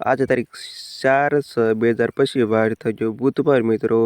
આજે તારીખ ચાર છ બે હજાર પછી વાર થઈ ગયો બુધવાર મિત્રો.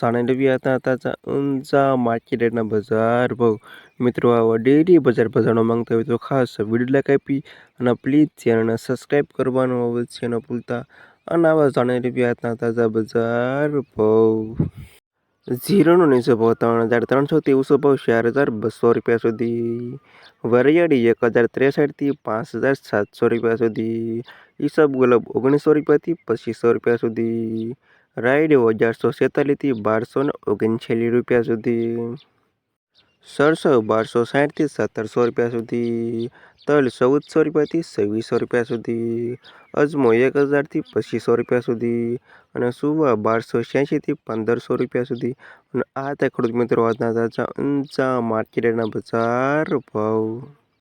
સાડા હતા તાજા ઊંચા માર્કેટના બજાર ભાવ. મિત્રો, આવા ડેલી બજાર બજારનો માંગતા હોય તો ખાસ વીડિયો લાઈક આપી અને પ્લીઝ ચેનલને સબસ્ક્રાઈબ કરવાનું અવશ્ય ન ભૂલતા. અને આવા જાણી રૂપિયાના તાજા બજાર ભાવ. ઝીરોનો નીચો ત્રણ હજાર ત્રણસો ત્રેવીસો ભાવ ચાર હજાર બસો રૂપિયા સુધી. વરિયાળી એક હજાર ત્રેસઠથી પાંચ હજાર સાતસો રૂપિયા સુધી. ઈસબ ગુલાબ ઓગણીસો રૂપિયાથી પચીસો રૂપિયા સુધી. રાયડો અગિયારસો છેતાલીસથી બારસો ને ઓગણછેલી રૂપિયા સુધી. સરસો બારસો સાઠથી સત્તરસો રૂપિયા સુધી, તલ ચૌદસો રૂપિયાથી છવ્વીસો રૂપિયા સુધી, અજમો એક હજારથી પચીસો રૂપિયા સુધી અને સુવા બારસો છ્યાસીથી પંદરસો રૂપિયા સુધી. અને આ તે ખેડૂત મિત્રો, આજના તાજા ઊંચા માર્કેટના બજાર ભાવ.